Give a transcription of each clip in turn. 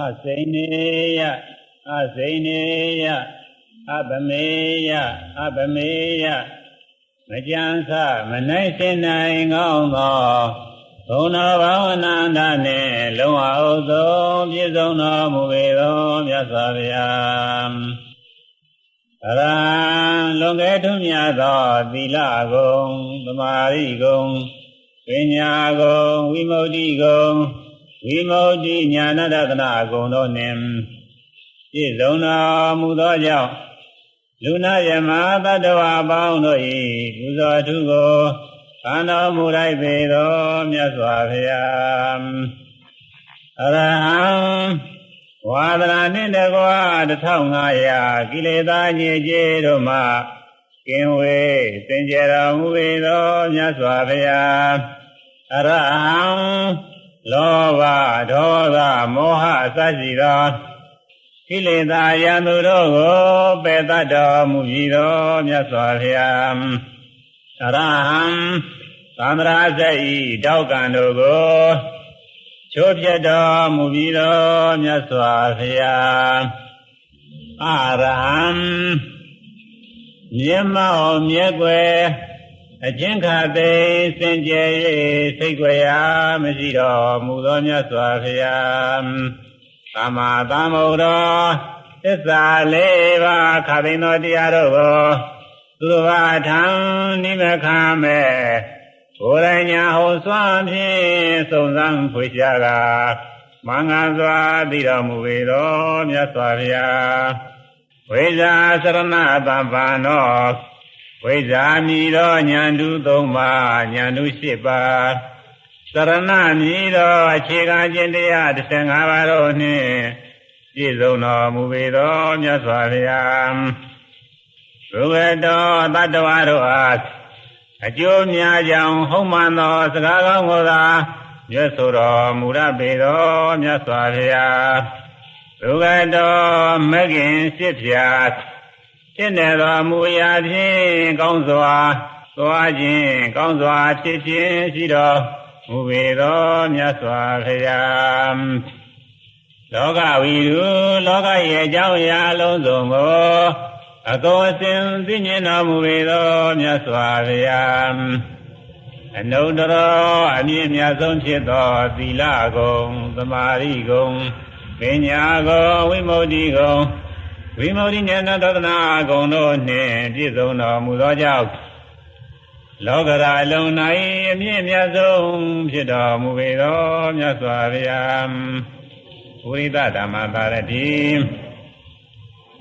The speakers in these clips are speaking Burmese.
အစိနေယအစိနေယအပမေယအပမေယမကြံစမနိုင်စင်နိုင်ကောင်းသောဘုံတော်ဘာဝနာန္ဒနှင့်လုံးဝဥသောပြည့်စုံတော်မူပေသောမြတ်စွာဘုရားအရဟံလွန်ကဲထွန်းမြတ်သောသီလဂုံသမာဓိဂုံပညာဂုံဝိမု ക്തി ဂုံ ဝိမု ക്തി ညာဏတတနာဂုံတို့နှင့်ပြည့်စုံတော်မူသောကြောင့်လူနာယမသတ္တဝါပေါင်းတို့၏ပူဇော်ထုကိုခံတော်မူလိုက်ပေသောမြတ်စွာဘုရားအရဟံဝါဒနာနှင့်တကွာ1500ကိလေသာညစ်ကြေးတို့မှကင်းဝေးစင်ကြယ်တော်မူပေသောမြတ်စွာဘုရားအရဟံ လောဘဒေါသမောဟအစရှိသောကိလေသာယံသူတို့ကိုပယ်တတ်တော်မူပြီးသောမြတ်စွာဘုရားအရဟံသံဃာစိတ်တောက်ကံတို့ကိုချိုးပြတ်တော်မူပြီးသောမြတ်စွာဘုရားအရဟံမြတ်မောင်မြတ်ွယ် အချင်းခသိစင်ကြယ်၍စိတ်ွယ်ရာမရှိတော်မူသောမြတ်စွာဘုရားသမ္မာသမ္ဗုဒ္ဓသစ္စာလေးပါးခသိသောတရားတို့ကိုသူတော်ဘာထံနိမခံမဲ့ကိုယ်တိုင်ညာဟောစွမ်းဖြင့်စုံစမ်းဖွေရှားတာမင်္ဂစွာသိတော်မူပေတော်မြတ်စွာဘုရားဝိဇာစရဏတမ္ပန်တော် ဝိဇာမည်သောညာတုသုံးပါးညာတု၈ပါးစရဏမည်သောအခြေခံခြင်းတရား15ပါးတို့နှင့်ပြည့်စုံတော်မူပေတော်မြတ်စွာဘုရားဘုရားတော်တတ္တဝါတို့အားအကျိုးများကြောင့်ဟုတ်မှန်သောစကားကောင်းကိုသာရွတ်ဆိုတော်မူရပေတော်မြတ်စွာဘုရားဘုရားတော်မဂ္ဂင်ရှစ်ဖြာ ဖြစ်နေတော်မူရာဖြင့်ကောင်းစွာသွားခြင်းကောင်းစွာဖြစ်ခြင်းရှိတော်မူပေတော်မြတ်စွာဘုရားလောကဝီရုလောကရဲ့အကြောင်းအရာအလုံးစုံကိုအကောအစဉ်သိမြင်တော်မူပေသောမြတ်စွာဘုရားအနုတ္တရောအမြင့်မြတ်ဆုံးဖြစ်သောသီလဂုံသမာဓိဂုံပညာဂုံဝိမု ക്തി ဂုံ ဝိမု ക്തി ဉာဏတဒနာဂုံတို့နှင့်ပြည့်စုံတော်မူသောကြောင့်လောကရာအလုံး၌အမြင့်မြတ်ဆုံးဖြစ်တော်မူပေသောမြတ်စွာဘုရားဝိရိဒဓမ္မသာရတိ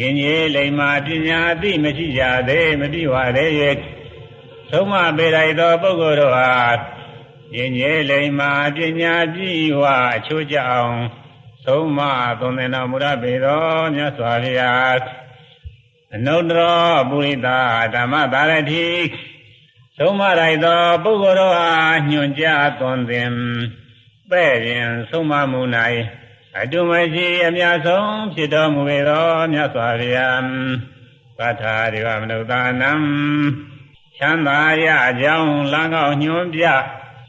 ယင်ကြီးလိမ္မာပညာအသိမရှိကြသေးမပြီးဝသေး၍သုံးမပေလိုက်သောပုဂ္ဂိုလ်တို့အားယင်ကြီးလိမ္မာပညာပြည့်ဝအချိုးကြအောင် သုံးမသုံးသင်တော်မူရပေသောမြတ်စွာဘုရားအနုတ္တရောပုရိသဓမ္မသာရတိသုံးမလိုက်သောပုဂ္ဂိုလ်တို့အားညွှန်ကြားသွန်သင်ပဲ့ရင်သုံးမမူ၌အတုမရှိအများဆုံးဖြစ်တော်မူပေသောမြတ်စွာဘုရားပဋ္ဌာရိဝမနုဿာနံချမ်းသာရကြောင်းလမ်းကောင်းညွှန်ပြ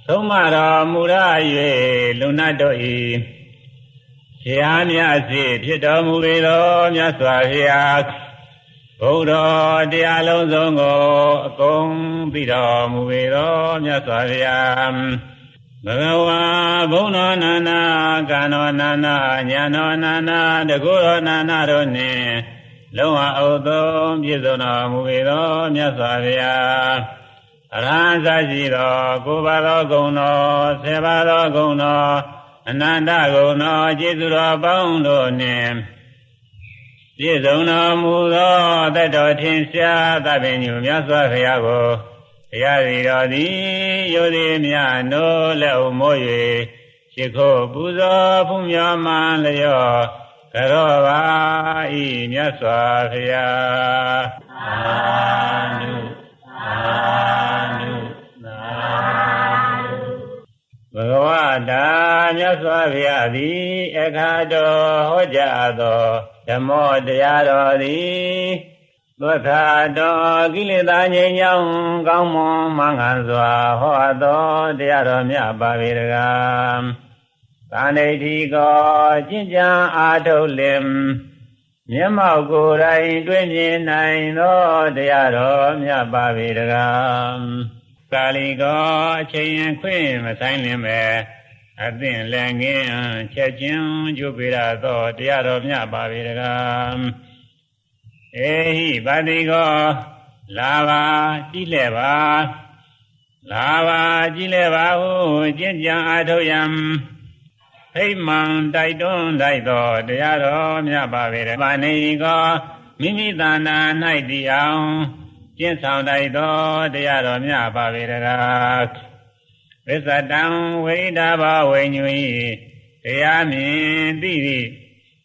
သုံးမတော်မူရ၍လူနတ် တို့၏ဆရာမြတ်စီဖြစ်တော်မူပေသောမြတ်စွာဘုရားဘုရားတရားလုံးစုံကိုအကုန်ပြီးတော်မူပေသောမြတ်စွာဘုရားဘဂဝါဘုံတော်နာနာကံတော်နာနာညာတော်နာနာတကုတော်နာနာတို့နှင့်လုံးဝအုပ်သုံးပြည့်စုံတော်မူပေသောမြတ်စွာဘုရားအရဟံသာရှိသောကိုယ်ပါသောဂုဏ်တော်ဆေပါသောဂုဏ်တော် အနန္တဂုဏ်တော်ကျေးဇူးတော်ပေါင်းတို့နှင့်ပြည့်စုံတော်မူသောတတ္တော်ထင်ရှားသဗ္ဗညုမြတ်စွာဘုရားကိုတရားစီတော်သည်ယုသည်မြနိုးလက်ဥမိုး၍ရှိခိုးပူဇော်ဖူးမြော်မှန်လျောကရောပါဤမြတ်စွာဘုရားအာနုအာ ဂဝတာမြတ်စွာဘုရားသည်အခါတော်ဟောကြားသောဓမ္မောတရားတော်သည်သုထာတော်ကိလေသာငြိမ်းချမ်းကောင်းမွန်မင်္ဂန်စွာဟောတော်တရားတော်မြတ်ပါပေတကားသာနေတိကောကျင့်ကြံအားထုတ်လင်မျက်မှောက်ကိုယ်တိုင် တွေ့မြင်နိုင်သောတရားတော်မြတ်ပါပေတကား ကာလီကောအချိန်ခွင့်မဆိုင်လင်ပဲအသင့်လည်းငင်းချက်ချင်းကျုပ်ပေရသောတရားတော်မြတ်ပါပေတကားအေဟိပါတိကောလာပါကြည့်လဲပါလာပါကြည့်လဲပါဟုကျင့်ကြံအားထုတ်ရန်ဖိမှန်တိုက်တွန်းလိုက်သောတရားတော်မြတ်ပါပေရပါနေကောမိမိတဏ္ဍာ၌တည်အောင် ကျင့်ဆောင်တိုက်သောတရားတော်မြတ်ပါပေရကားဝိသတံဝိဒါဘဝိညွေတရားမြင်သိသည့်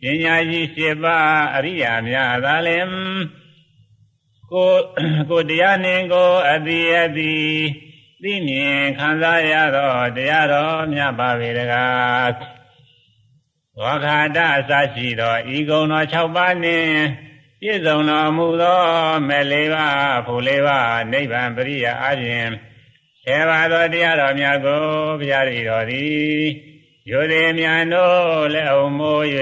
ပညာရှိရှိပါအရိယာများသာလင်ကိုကိုတရားနှင့်ကိုအတိအတိသိမြင်ခံစားရသောတရားတော်မြတ်ပါပေတကားဝါခာတအစရှိသောဤကုံတော်6ပါးနှင့် ပြည့်စုံတော်မူသောမေလေးပါးဖို့လေးပါးနိဗ္ဗာန်ပရိယာအပြင်ဆယ်ပါးသောတရားတော်များကိုဘုရားရည်တော်သည်ယောသေးများတို့လက်အောင်မိုး၍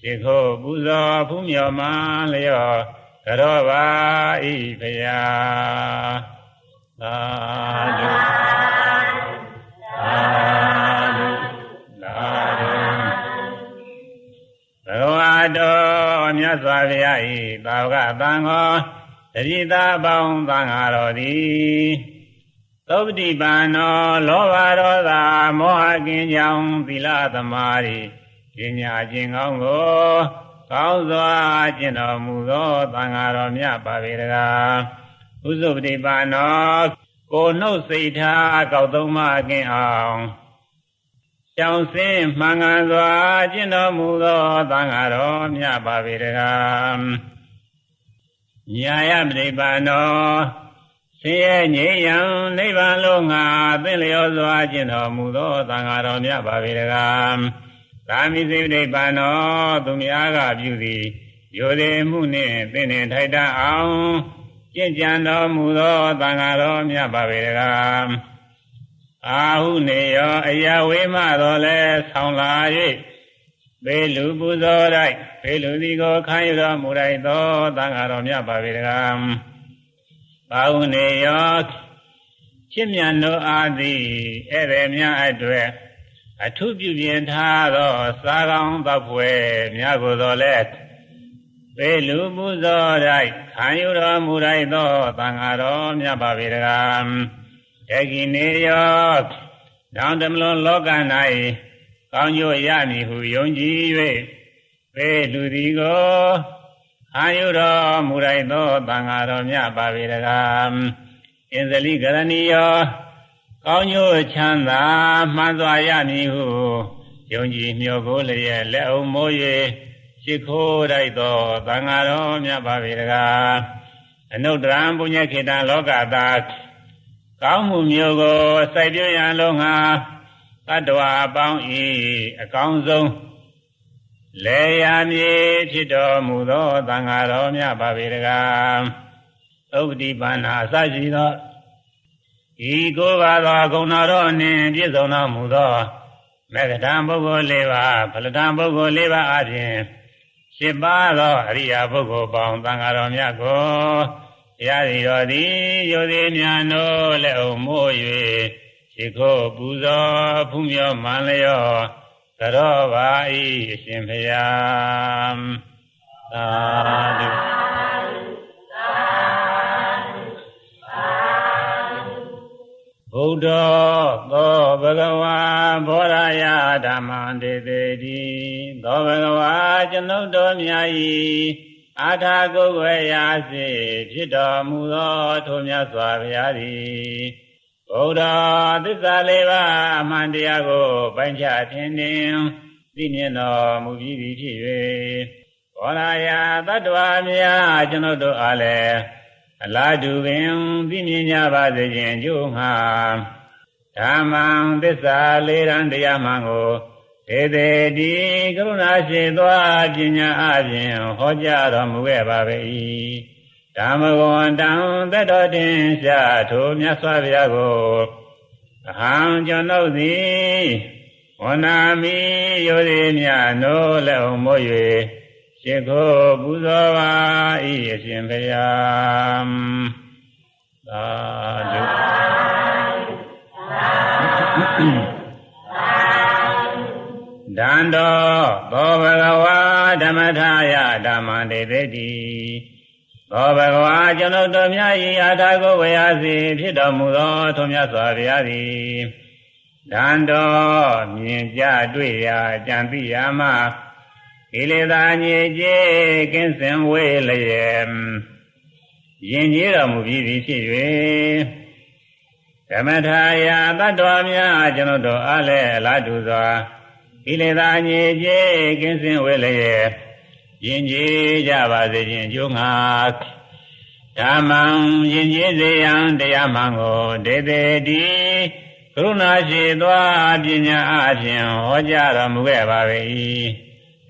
ရှိခိုးပူဇော်ဖူးမြော်မှလျော့ကြောပါဤဖရာသာဓု တော်မြတ်စွာဘုရားဤသာဝကသံဃောတတိသာပေါင်းသံဃာတော်သည်သုပတိပန်နောလောဘဒေါသမောဟကင်းကြောင့်သီလသမာဓိပညာကျင့်ကောင်းကိုကောင်းစွာကျင့်တော်မူသောသံဃာတော်မြတ်ပါပေတကားဥစုပတိပါနောကိုနှုတ်စိတ်ထားအကောက်သုံးမအကင်းအောင် ကြောင်စင်းမှန်ကန်စွာကျင့်တော်မူသောသံဃာတော်မြတ်ပါပေတကားညာယပတိပါနောဆင်းရဲငြိမ်းရန်နိဗ္ဗာန်လုံးငါသင်လျောစွာကျင့်တော်မူသောသံဃာတော်မြတ်ပါပေတကားသာမိစိဗ္ဗိပါနောသူများကပြုသည်ယောသေးမှုနှင့်သင်္နေထိုက်တအောင်ကျင့်ကြံတော်မူသောသံဃာတော်မြတ်ပါပေတကား အာဟုနေရောအရာဝေမတော်လဲဆောင်းလာ၍ပေလူပူဇော်လိုက်ပေလူဒီကိုခံရတော်မူလိုက်သောသံဃာတော်မြတ်ပါပေတကားအာဟုနေရောချစ်မြတ်တို့အားသည်ဧည့်သည်များအတွက်အထုပြုပြင်ထားသောစားကောင်းသောဖွယ်များကိုတော်လဲပေလူပူဇော်၌ခံယူတော်မူလိုက်သောသံဃာတော်မြတ်ပါပေတကား တခိနေယောတောင်တမလွန်လောက၌ကောင်းကျိုးရမည်ဟုယုံကြည်၍ပေလူသည်ကိုခံယူတော်မူလိုက်သောသံဃာတော်မြတ်ပါပေတကားအင်္ဇလိကရဏီယောကောင်းကျိုးချမ်းသာမှန်စွာရမည်ဟုယုံကြည်မျှော်ကိုလျက်လက်အောင်မိုး၍ရှိခိုးလိုက်သောသံဃာတော်မြတ်ပါပေတကားအနုတ္တရံပုညခေတံလောကသာ ကောင်းမှုမျိုးကိုစိုက်ပြရန်လုံးငါတတ္တဝါအပေါင်းဤအကောင်းဆုံးလေယာမြေဖြစ်တော်မူသောသံဃာတော်မြတ်ပါပေတကားဥပတိပါဏာအစရှိသောဤကိုယ်ပါသောဂုဏတော်နှင့်ပြည့်စုံတော်မူသောမေဃတံပုဂ္ဂိုလ်၄ပါးဖလတံပုဂ္ဂိုလ်၄ပါးအပြင်ရှင်းပါသောအရိယာပုဂ္ဂိုလ်ပေါင်းသံဃာတော်မြတ်ကိုတ ရားစီတော်သည်ယုတ်သည်များတို့လက်အုံမိုး၍ရှိခိုးပူဇော်ဖူးမြော်မှန်လျောသရောပါဤအရှင်ဖျားသာဓုဘုဒ္ဓသောဘဂဝါဘောရယဓမ္မံတေတေတိသောဘဂဝါကျွန်ုပ်တို့မြတ်ဤ အာထာကိုယ်ွယ်ရာစေဖြစ်တော်မူသောထိုမြတ်စွာဘုရားသည်ဘုရားသစ္စာလေးပါးအမှန်တရားကိုပိုင်းခြားထင်ထင်သိမြင်တော်မူပြီးပြီဖြစ်၍ဘောရယတတ္တဝါများကျွန်ုပ်တို့အားလည်းအလားတူပင်သိမြင်ကြပါစေခြင်းကျိုးငှာဓမ္မံသစ္စာလေးရန်တရားမှန်ကို ဒေသေတိကရုဏာရှိသောပညာအပြင်ဟောကြားတော်မူခဲ့ပါ၏ဓမ္မဂဝန္တံသတ္တောတင်ရှာထိုမြတ်စွာဘုရားကိုအဟံကျွန်ုပ်သည်ဝဝနာမိယောတိမြနိုးလက်အောင်မို့၍ရှိခိုးပူဇော်ပါ၏အရှင်ဘုရားသာဓု ဒန္တောဘောဘဂဝါဓမ္မထာယဓမ္မတေတိတိဘောဘဂဝါကျွန်ုပ်တို့မြတ်ဤအာထာကိုဝေယစီဖြစ်တော်မူသောထုံမြတ်စွာဘုရားသည်ဒန္တောမြင်ကြတွေ့ရာကြံသိရာမှကိလေသာညစ်ကြေးကင်းစင်ဝေလျက်ယင်ကြီးတော်မူပြီးပြီဖြစ်၍ဓမ္မထာယတတ္တဝါများကျွန်ုပ်တို့အားလည်းအလားတူစွာ ကိလေသာညစ်ကြေးကင်းစင်ဝေလျက်ယင်ကြီးကြပါစေခြင်းကျိုးငါဓမ္မံယင်ကြီးစေယံတရားမှန်ကိုဒေသေတိကရုဏာရှိသောပညာအဖြင့်ဟောကြားတော်မူခဲ့ပါ၏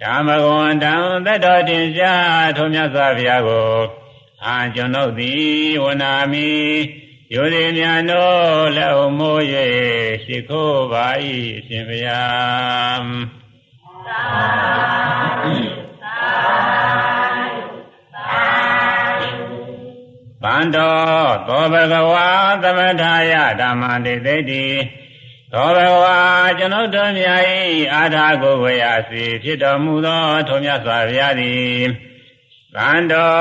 ဓမ္မဂဝန္တံသတ္တော်တင်ရှားထုံးမြတ်စွာဘုရားကိုအာကျွန်ုပ်သည်ဝနာမိ ယောဒီမြန်တို့လက်အုံမိုး၍ရှိခိုးပါ၏အရှင်ဘုရားသာဗန္တောသောဘဂဝါသမထာယဓမ္မတိသိတိသောဘဂဝါကျွန်ုပ်တို့မြတ်၏အာထာကိုဝေယစီဖြစ်တော်မူသောထုံမြတ်စွာဘုရားသည်ဗန္တော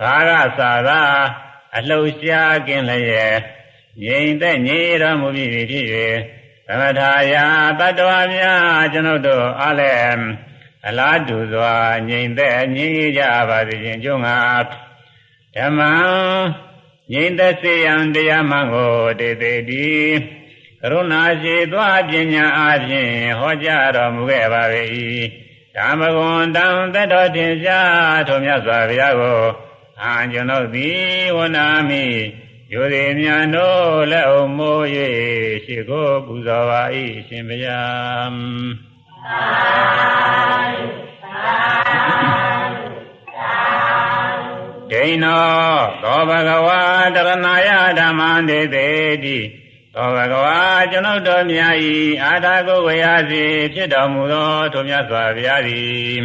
ခါရသာသာ အလှူရှားကင်းလျက်ငြိမ်သက်ငြိမ်တော်မူပြီဖြစ်၍သမထာယတတ္တဝါများကျွန်ုပ်တို့အားလည်းအလားတူစွာငြိမ်သက်ငြိမ်ကြပါစေခြင်းကြုံငါဓမ္မံငြိမ်သက်စေယံတရားမှန်ကိုတေတေတိကရုဏာရှိသောပညာအပြင်ဟောကြားတော်မူခဲ့ပါ၏ဓမ္မဂွန်တံတတ္တော်တင်ရှားထိုမြတ်စွာဘုရားကို အာကျွန်ုပ်သည်ဝနာမိယောဒီမြန်တို့လက်အုံမိုး၍ရှိကိုပူဇော်ပါ၏ရှင်ဘုရားသာဒိနောသောဘဂဝါတရဏယဓမ္မံဒေသေတိသောဘဂဝါကျွန်ုပ်တို့မြတ်၏အာထာကိုဝေယစီဖြစ်တော်မူသောထိုမြတ်စွာဘုရားသည်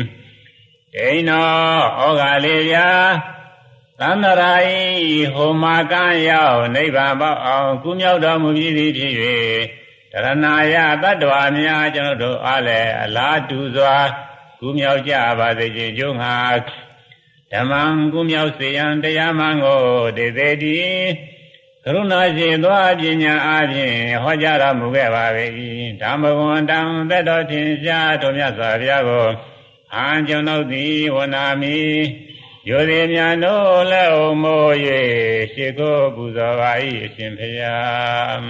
ဒိနောဩဃလေးပြာ သန္တရာဤဟိုမာကံရောက်နိဗ္ဗာန်ပေါအောင်ကုမြောက်တော်မူပြီးသည်ဖြစ်၍တရဏာယတတ္တဝါများကျွန်တော်တို့အားလည်းအလားတူစွာကုမြောက်ကြပါစေခြင်းကျုံငါဓမ္မံကုမြောက်စေရန်တရားမှန်ကိုဒေသေတိကရုဏာရှိသောပညာအပြင်ဟောကြားတော်မူခဲ့ပါ၏ဓမ္မဝန္တံသက်တော်ထင်ရှားတော်မြတ်စွာဘုရားကိုအာကျွန်ုပ်သည်ဝနာမိ ယောဒီမြန်တို့လက်အုံမိုး၍ရှိခိုးပူဇော်ပါ၏အရှင်ဖျား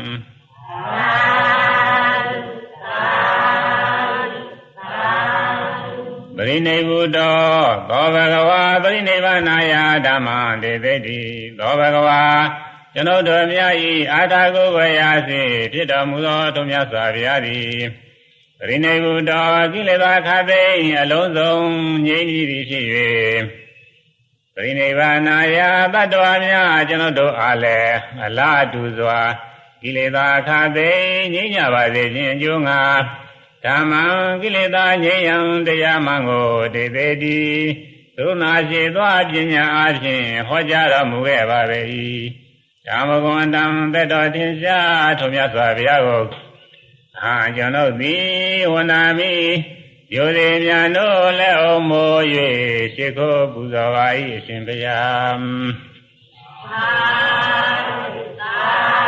ပရိနိဗ္ဗုတောသောဘဂဝါပရိနိဗ္ဗာနာယဓမ္မတေသိတိသောဘဂဝါကျွန်ုပ်တို့မြတ်၏အာထာကိုဝေယစီဖြစ်တော်မူသောထုံမြတ်စွာဘုရားသည်ပရိနိဗ္ဗုတောကိလေသာခသိအလုံးစုံငြိမ်းကြီးသည်ဖြစ်၍ ပရိနိဗ္ဗာနာယတတ္တဝါများကျွန်ုပ်တို့အားလည်းအလားတူစွာကိလေသာခသိငြိမ်းကြပါစေခြင်းအကျိုးငါဓမ္မံကိလေသာငြိမ်းရန်တရားမှန်ကိုတေသေးတိသုနာရှိသောပညာအားဖြင့်ဟောကြားတော်မူခဲ့ပါ၏ဓမ္မဂုဏ်တံသက်တော်ထင်ရှားထုံမြတ်စွာဘုရားကိုအာကျွန်ုပ်သည်ဝနာမိ ယိုသည်များလို့လက်အောင်မိုး၍တိခိုးပူဇော်ပါ၏အရှင်ဘုရားသာသာ